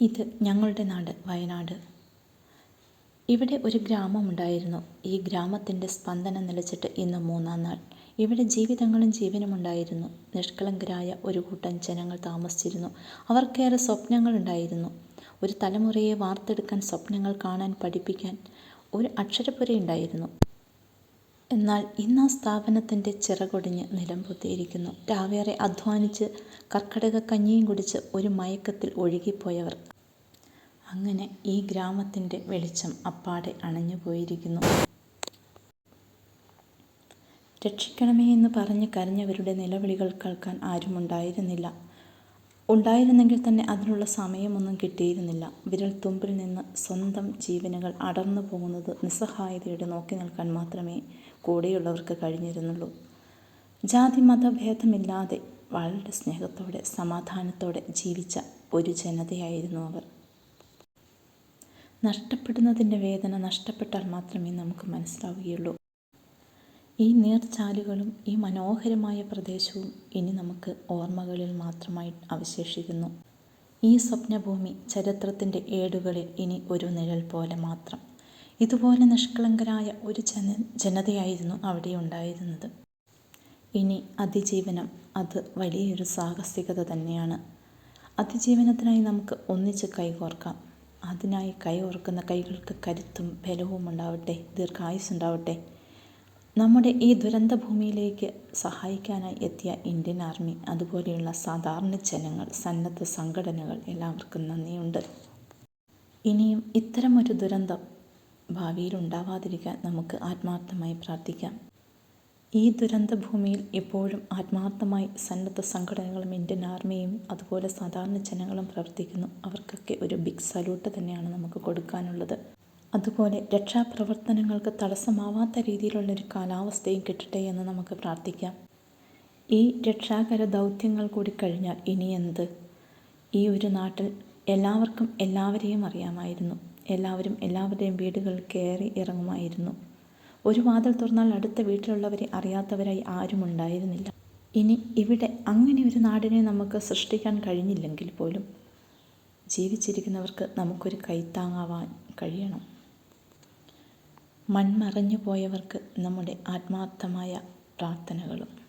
ഇത് ഞങ്ങളുടെ നാട് വയനാട്. ഇവിടെ ഒരു ഗ്രാമമുണ്ടായിരുന്നു ഈ ഗ്രാമത്തിന്റെ സ്പന്ദനം നിലച്ചിട്ട് ഇന്ന് മൂന്നാം നാൾ. ഇവിടെ ജീവിതങ്ങളും ജീവനുമുണ്ടായിരുന്നു നിഷ്കളങ്കരായ ഒരു കൂട്ടം ജനങ്ങൾ താമസിച്ചിരുന്നു. അവർക്കേറെ സ്വപ്നങ്ങളുണ്ടായിരുന്നു ഒരു തലമുറയെ വാർത്തെടുക്കാൻ സ്വപ്നങ്ങൾ കാണാൻ പഠിപ്പിക്കാൻ ഒരു അക്ഷരപ്പുരയുണ്ടായിരുന്നു എന്നാൽ ഇന്ന് ആ സ്ഥാപനത്തിന്റെ ചിറകൊടിഞ്ഞ് നിലംപൊത്തിയിരിക്കുന്നു രാവേറെ അധ്വാനിച്ച് കർക്കിടക കഞ്ഞിയും കുടിച്ച് ഒരു മയക്കത്തിൽ ഒഴുകിപ്പോയവർ. അങ്ങനെ ഈ ഗ്രാമത്തിന്റെ വെളിച്ചം അപ്പാടെ അണഞ്ഞു പോയിരിക്കുന്നു. രക്ഷിക്കണമേ എന്ന് പറഞ്ഞ് കരഞ്ഞവരുടെ നിലവിളികൾ കേൾക്കാൻ ആരുമുണ്ടായിരുന്നില്ല. ഉണ്ടായിരുന്നെങ്കിൽ തന്നെ അതിനുള്ള സമയമൊന്നും കിട്ടിയിരുന്നില്ല. വിരൽ തുമ്പിൽ നിന്ന് സ്വന്തം ജീവനുകൾ അടർന്നു പോകുന്നത് നിസ്സഹായതയോടെ നോക്കി നിൽക്കാൻ മാത്രമേ കൂടെയുള്ളവർക്ക് കഴിഞ്ഞിരുന്നുള്ളൂ. ജാതി മതഭേദമില്ലാതെ വളരെ സ്നേഹത്തോടെ സമാധാനത്തോടെ ജീവിച്ച ഒരു ജനതയായിരുന്നു അവർ. നഷ്ടപ്പെടുന്നതിന്റെ വേദന നഷ്ടപ്പെട്ടാൽ മാത്രമേ നമുക്ക് മനസ്സിലാവുകയുള്ളൂ. ഈ നീർച്ചാലുകളും ഈ മനോഹരമായ പ്രദേശവും ഇനി നമുക്ക് ഓർമ്മകളിൽ മാത്രമായി അവശേഷിക്കുന്നു. ഈ സ്വപ്നഭൂമി ചരിത്രത്തിന്റെ ഏടുകളിൽ ഇനി ഒരു നിഴൽ പോലെ മാത്രം. ഇതുപോലെ നിഷ്കളങ്കരായ ഒരു ജന ജനതയായിരുന്നു അവിടെ ഉണ്ടായിരുന്നത്. ഇനി അതിജീവനം അത് വലിയൊരു സാഹസികത തന്നെയാണ്. അതിജീവനത്തിനായി നമുക്ക് ഒന്നിച്ച് കൈകോർക്കാം. അതിനായി കൈ ഓർക്കുന്ന കൈകൾക്ക് കരുത്തും ബലവും ഉണ്ടാവട്ടെ ദീർഘായുസ്സുണ്ടാവട്ടെ നമ്മുടെ ഈ ദുരന്ത ഭൂമിയിലേക്ക് സഹായിക്കാനായി എത്തിയ ഇന്ത്യൻ ആർമി അതുപോലെയുള്ള സാധാരണ ജനങ്ങൾ സന്നദ്ധ സംഘടനകൾ എല്ലാവർക്കും നന്ദിയുണ്ട്. ഇനിയും ഇത്തരമൊരു ദുരന്തം ഭാവിയിൽ ഉണ്ടാവാതിരിക്കാൻ നമുക്ക് ആത്മാർത്ഥമായി പ്രാർത്ഥിക്കാം. ഈ ദുരന്ത ഭൂമിയിൽ ഇപ്പോഴും ആത്മാർത്ഥമായി സന്നദ്ധ സംഘടനകളും ഇന്ത്യൻ ആർമിയും അതുപോലെ സാധാരണ ജനങ്ങളും പ്രവർത്തിക്കുന്നു. അവർക്കൊക്കെ ഒരു ബിഗ് സല്യൂട്ട് തന്നെയാണ് നമുക്ക് കൊടുക്കാനുള്ളത്. അതുപോലെ രക്ഷാപ്രവർത്തനങ്ങൾക്ക് തടസ്സമാവാത്ത രീതിയിലുള്ളൊരു കാലാവസ്ഥയും കിട്ടട്ടെ എന്ന് നമുക്ക് പ്രാർത്ഥിക്കാം. ഈ രക്ഷാകര ദൗത്യങ്ങൾ കൂടി കഴിഞ്ഞാൽ ഇനി എന്ത്? ഈ ഒരു നാട്ടിൽ എല്ലാവർക്കും എല്ലാവരെയും അറിയാമായിരുന്നു. എല്ലാവരും എല്ലാവരുടെയും വീടുകൾ കയറി ഇറങ്ങുമായിരുന്നു. ഒരു വാതിൽ തുറന്നാൽ അടുത്ത വീട്ടിലുള്ളവരെ അറിയാത്തവരായി ആരും ഉണ്ടായിരുന്നില്ല. ഇനി ഇവിടെ അങ്ങനെ ഒരു നാടിനെ നമുക്ക് സൃഷ്ടിക്കാൻ കഴിഞ്ഞില്ലെങ്കിൽ പോലും ജീവിച്ചിരിക്കുന്നവർക്ക് നമുക്കൊരു കൈത്താങ്ങാവാൻ കഴിയണം. മൺമറഞ്ഞു പോയവർക്ക് നമ്മുടെ ആത്മാർത്ഥമായ പ്രാർത്ഥനകളും.